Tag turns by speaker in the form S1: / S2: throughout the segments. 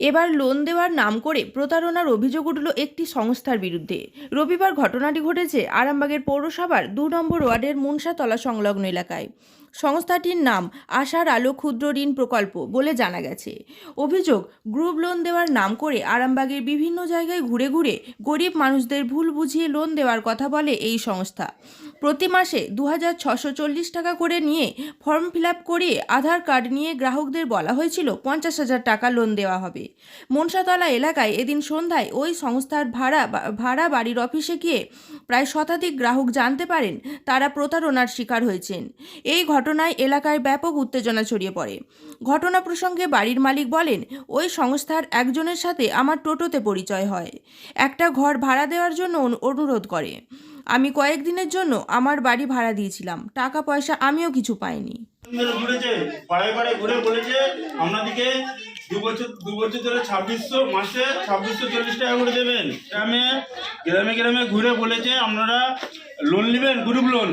S1: এবার লোন দেওয়ার নাম করে প্রতারণার অভিযোগ উঠল একটি সংস্থার বিরুদ্ধে। রবিবার ঘটনাটি ঘটেছে আরামবাগের পৌরসভার দু নম্বর ওয়ার্ডের মুনসাতলা সংলগ্ন এলাকায়। সংস্থাটির নাম আশার আলো ক্ষুদ্র ঋণ প্রকল্প বলে জানা গেছে। অভিযোগ, গ্রুপ লোন দেওয়ার নাম করে আরামবাগের বিভিন্ন জায়গায় ঘুরে ঘুরে গরিব মানুষদের ভুল বুঝিয়ে লোন দেওয়ার কথা বলে এই সংস্থা। প্রতি মাসে দু টাকা করে নিয়ে ফর্ম ফিল আপ করিয়ে আধার কার্ড নিয়ে গ্রাহকদের বলা হয়েছিল পঞ্চাশ হাজার টাকা লোন দেওয়া হবে। মনসাতলা এলাকায় এদিন সন্ধ্যায় ওই সংস্থার ভাড়া ভাড়া বাড়ির অফিসে গিয়ে প্রায় শতাধিক গ্রাহক জানতে পারেন তারা প্রতারণার শিকার হয়েছেন। এই ঘটনায় এলাকায় ব্যাপক উত্তেজনা ছড়িয়ে পড়ে। ঘটনা প্রসঙ্গে বাড়ির মালিক বলেন, ওই সংস্থার একজনের সাথে আমার টোটোতে পরিচয় হয়। একটা ঘর ভাড়া দেওয়ার জন্য অনুরোধ করে। আমি কয়েকদিনের জন্য আমার বাড়ি ভাড়া দিয়েছিলাম। টাকা পয়সা আমিও কিছু পাইনি।
S2: গ্রামে গ্রামে ঘুরে বলেছে, আপনারা লোন নেবেন গ্রুপ লোন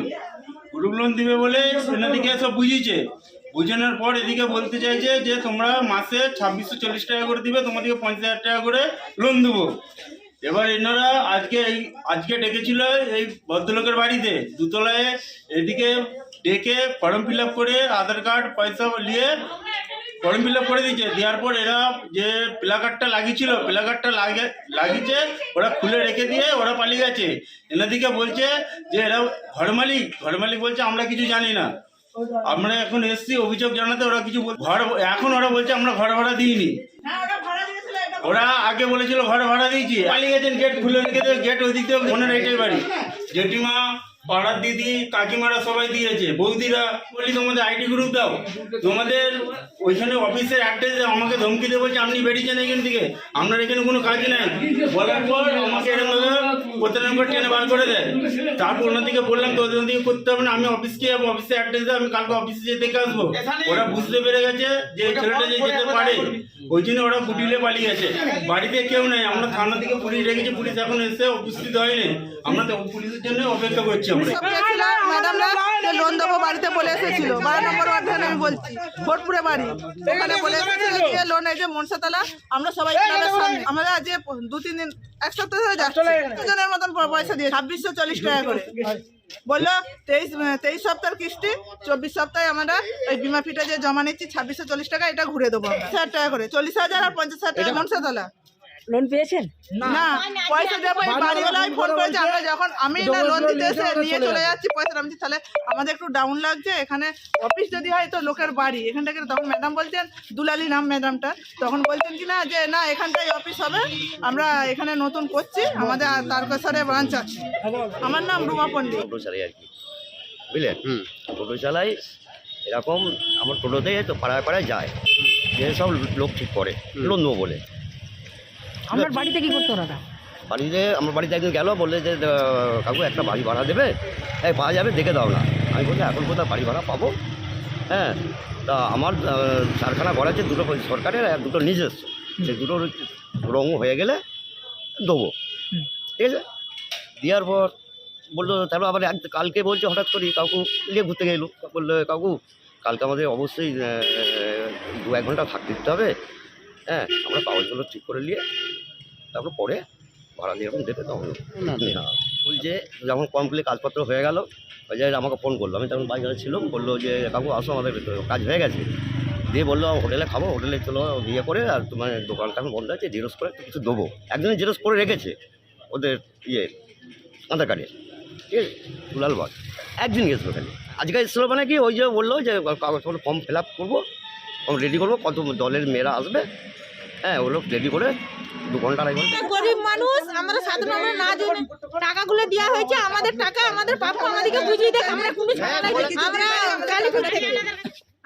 S2: গ্রুপ লোন দিবে বলে সেনাদিকে সব বুঝিয়েছে। বুঝানোর পর এদিকে বলতে চাইছে যে, তোমরা মাসে ছাব্বিশশো চল্লিশ টাকা করে দিবে, তোমাদেরকে পঞ্চাশ হাজার টাকা করে লোন দেবো। এবার এনারা আজকে এই, আজকে ডেকেছিল এই ভদ্রলোকের বাড়িতে। দুতলায় এদিকে ডেকে ফর্ম ফিল আপ করে আধার কার্ড, পয়সা নিয়ে ফর্ম ফিল করে দিয়েছে। দেওয়ার পর এরা যে প্লা কার্ডটা লাগিয়েছিল প্লা কার্ডটা লাগে লাগিয়েছে ওরা খুলে রেখে দিয়ে ওরা পালিয়ে গেছে। এনাদিকে বলছে যে এরা ঘর মালিক ঘর মালিক বলছে আমরা কিছু জানি না। আমরা এখন এসছি অভিযোগ জানাতে ওরা কিছু ঘর এখন ওরা বলছে আমরা ঘর ভাড়া দিইনি। ওরা আগে বলেছিল ঘর ভাড়া দিয়েছি। পালিয়ে গেছেন গেট খুলে রেখে গেট ওই দিক দিয়ে মনের এইটাই বাড়ি। জেঠিমা পাড়ার দিদি কাকিমারা সবাই দিয়েছে। বৌদিরা বলি তোমাদের আইডি গ্রুপ দাও। তোমাদের ওইখানে অফিসের অ্যাড্রেস আমাকে ধমকি দিয়ে বলছে আপনি বেরিয়েছেন এখান থেকে। আপনার এখানে কোনো কাজ নেই। বলার পর আমাকে এরকম প্রত্যেক করে টেনে বার করে দেয়। তারপর ওনাদিকে বললাম তো ওদের দিকে করতে হবে না আমি অফিসকে যাব অফিসে অ্যাড্রেস দেয় আমি কালকে অফিসে যেয়ে দেখে আসব ওরা বুঝতে পেরে গেছে যে ছেলেটা যে যেতে পারে। ওই জন্য ওরা কুটিলে পালিয়ে আছে বাড়িতে কেউ নেই, আমরা থানা থেকে পুলিশ রেখেছি পুলিশ এখন এসে উপস্থিত হয়নি। আমরা তো পুলিশের জন্য অপেক্ষা করছি আমরা।
S3: লোন দেবো বাড়িতে বলে এসেছিল। বারো নম্বর ওয়ার্ডে আমি বলছি, ভোটপুরে বাড়ি। ওখানে বলে এসেছিল এই যে মনসাতলা আমরা সবাই আমরা যে দু তিন দিন এক সপ্তাহ ধরে যাচ্ছি দুজনের মতন পয়সা দিয়ে ছাব্বিশশো চল্লিশ টাকা করে। বলল তেইশ তেইশ সপ্তাহের কিস্তি চব্বিশ সপ্তাহে আমরা ওই বিমা ফিটা যে জমা নিচ্ছি ছাব্বিশশো চল্লিশ টাকা এটা ঘুরে দেবো ষাট হাজার টাকা করে চল্লিশ হাজার আর পঞ্চাশ হাজার টাকা মনসাতলা
S4: লোন পেয়েছেন?
S3: না। পয়সা দেবো এই বাড়িওয়ালাই ফোন করেছে আমরা যখন আমি না লোন দিতে এসে নিয়ে চলে যাচ্ছি পয়সা আমি তাহলে আমাদের একটু ডাউন লাগছে এখানে অফিস যদি হয় তো লোকের বাড়ি। এখান থেকে তখন ম্যাডাম বলছেন দুলালি নাম ম্যাডামটা তখন বলছেন কি না যে না এখানটাই অফিস হবে আমরা এখানে নতুন করছি আমাদের তারকেশ্বরে ব্রাঞ্চ আছে। আমার নাম রুমা পণ্ডিত।
S5: টোটো চালাই আর কি। বুঝলেন হুম টোটো চালাই এরকম আমার টোটোতে তো পাড়ায় পাড়ায় যায়। যে সব লোক ঠিক করে লোন দেবো বলে।
S4: আপনার বাড়িতে কি করতো ওরা
S5: বাড়িতে আমার বাড়িতে একদিন গেল বললে যে কাকু একটা বাড়ি ভাড়া দেবে। এই পাওয়া যাবে দেখে দাও না। আমি বলছি এখন কোথাও বাড়ি ভাড়া পাবো? হ্যাঁ তা আমার আহ, চারখানা ঘর আছে দুটো সরকারের আর দুটো নিজস্ব। সে দুটোর রঙ হয়ে গেলে দেবো। ঠিক আছে? দেওয়ার পর বলল তারপর আবার এক কালকে বলছে হঠাৎ করে কাকু নিয়ে ঘুরতে গেলো। বলল কাকু কালকে আমাদের অবশ্যই দু এক ঘণ্টা থাকতে দিতে হবে। হ্যাঁ আমরা কাগজগুলো ঠিক করে নিয়ে তারপর পরে ভাড়া দিয়ে এরকম দেবে তখন না বলছে যখন কমপ্লিট কাজপত্র হয়ে গেল ওই যে আমাকে ফোন করল। আমি তখন বাজারে ছিলাম বলল যে কাকু আসো আমাদের কাজ হয়ে গেছে। দিয়ে বলল হোটেলে খাব হোটেলে চলো বিয়ে করে আর তোমার দোকানটা এখন বন্ধ আছে জেরক্স করে কিছু দেবো। একজনে জেরক্স করে রেখেছে ওদের ইয়ে আধার কার্ডে। ঠিক আছে? দুলাল বাগ একদিন গেছিল খালি আজকে এসেছিল মানে কি ওই যে বলল যে কাগজপত্র ফর্ম ফিল আপ করব ফর্ম রেডি করব কত দলের মেয়েরা আসবে হ্যাঁ ওগুলো রেডি করে দু ঘণ্টা লাগবে
S6: গরিব মানুষ, আমরা সাধারণ আমরা না জেনে টাকাগুলো দেওয়া হয়েছে, আমাদের টাকা আমাদের প্রাপ্য আমাদেরকে বুঝিয়ে দেখ আমরা কোনো। আমরা কালীপুর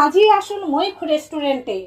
S7: আজই আসুন মৈখ রেস্টুরেন্টে